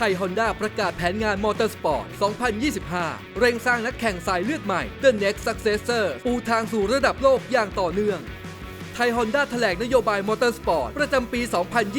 ทยฮอนด้าประกาศแผนงานมอเตอร์สปอร์ต 2025 เร่งสร้างนักแข่งสายเลือดใหม่ The Next Successor ปูทางสู่ระดับโลกอย่างต่อเนื่อง ไทยฮอนด้าแถลงนโยบายมอเตอร์สปอร์ตประจำปี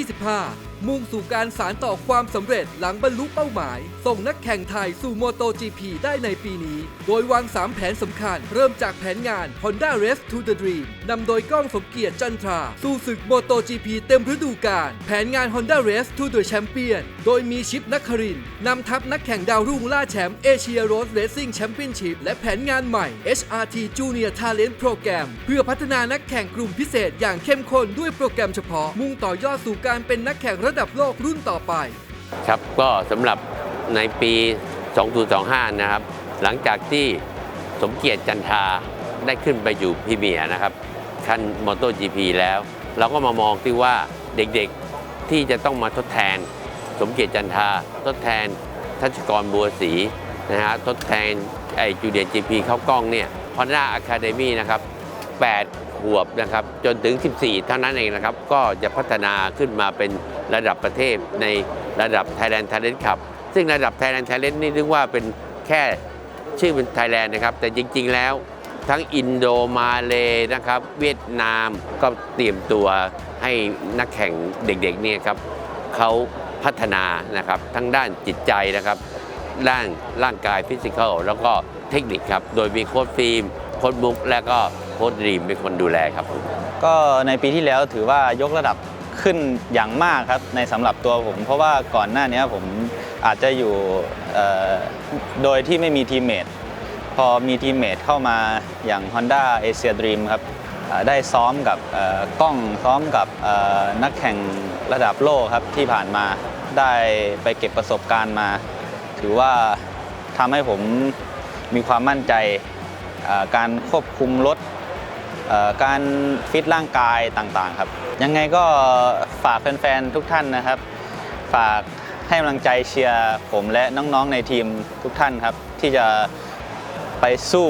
2025 มุ่งสู่การสารต่อความสำเร็จหลังบรรลุเป้าหมาย ส่งนักแข่งไทยสู่โมโต GP ได้ในปีนี้ โดยวาง 3 แผนสำคัญ เริ่มจากแผนงาน Honda Race to the Dream นำโดยก้องสมเกียรติจันทรา สู่ศึกโมโต GP เต็มฤดูกาลแผนงาน Honda Race to the Champion โดยมีชิปนักครินนำทัพนักแข่งดาวรุ่งล่าแชมป์เอเชียโรดเรซซิ่งแชมเปี้ยนชิพและแผนงานใหม่ HRT Junior Talent Program เพื่อพัฒนานักแข่งกลุ่มพิเศษอย่างเข้มข้นด้วยโปรแกรมเฉพาะมุ่งต่อยอดสู่การเป็นนักแข่งระระดับโลกรุ่นต่อไป ครับก็สำหรับในปี 2025 นะครับ หลังจากที่สมเกียรติจันทาได้ขึ้นไปอยู่พรีเมียร์นะครับคันมอเตอร์จีพีแล้ว เราก็มามองที่ว่าเด็กๆที่จะต้องมาทดแทน สมเกียรติจันทาทดแทนทัชกรบัวศรีนะฮะทดแทนไอจูเดียจีพีเข้ากล้องเนี่ยฮอนด้าอะคาเดมี่นะครับ 8 ขวบนะครับจนถึง 14 เท่านั้นเองนะครับ ก็จะพัฒนาขึ้นมาเป็นระดับประเทศในระดับ Thailand Talent Cup ซึ่งระดับ Thailand Talent นี่นึกว่าเป็นแค่ชื่อเป็น Thailand นะครับ แต่จริง ๆ แล้วทั้งอินโดมาเลนะครับ เวียดนามก็เตรียมตัวให้นักแข่งเด็กๆเนี่ยครับเขาพัฒนานะครับทั้งด้านจิตใจนะครับด้านร่างกายฟิสิกอลแล้วก็เทคนิคครับ โดยมีโค้ชฟิล์มโค้ชบุ๊กและก็ ค้ชดรีมเป็นคนดูแลครับผมก็ในปีที่แล้วถือว่ายกระดับขึ้นอย่างมากครับในสำหรับตัวผม เพราะว่าก่อนหน้านี้ผมอาจจะอยู่โดยที่ไม่มีทีมเมทพอมีทีมเมทเข้ามาอย่าง Honda Asia Dream ครับได้ซ้อมกับกล้องซ้อมกับนักแข่งระดับโลกครับที่ผ่านมาได้ไปเก็บประสบการณ์มา ถือว่าทำให้ผมมีความมั่นใจการควบคุมรถ การฟิตร่างกายต่างๆครับ ยังไงก็ฝากแฟนๆทุกท่านนะครับ ฝากให้กำลังใจเชียร์ผมและน้องๆในทีมทุกท่านครับ ที่จะไปสู้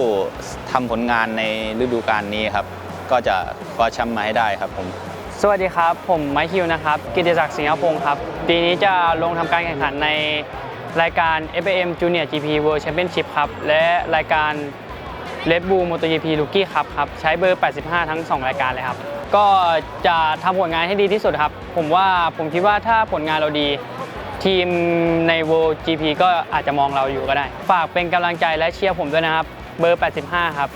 ทำผลงานในฤดูกาลนี้ครับ ก็จะคว้าแชมป์มาให้ได้ครับผมสวัสดีครับ ผมไมค์คิวนะครับ กิติศักดิ์สิงห์พงศ์ครับ ปีนี้จะลงทำการแข่งขันในรายการ FAM Junior GP World Championship ครับ และรายการ Red Bull MotoGP Rookie ครับครับ ใช้เบอร์ 85 ทั้ง 2 รายการเลยครับ ก็จะทำผลงานให้ดีที่สุดครับ ผมว่าผมคิดว่าถ้าผลงานเราดี ทีมใน World GP ก็อาจจะมองเราอยู่ก็ได้ ฝากเป็นกำลังใจและเชียร์ผมด้วยนะครับ เบอร์ 85 ครับ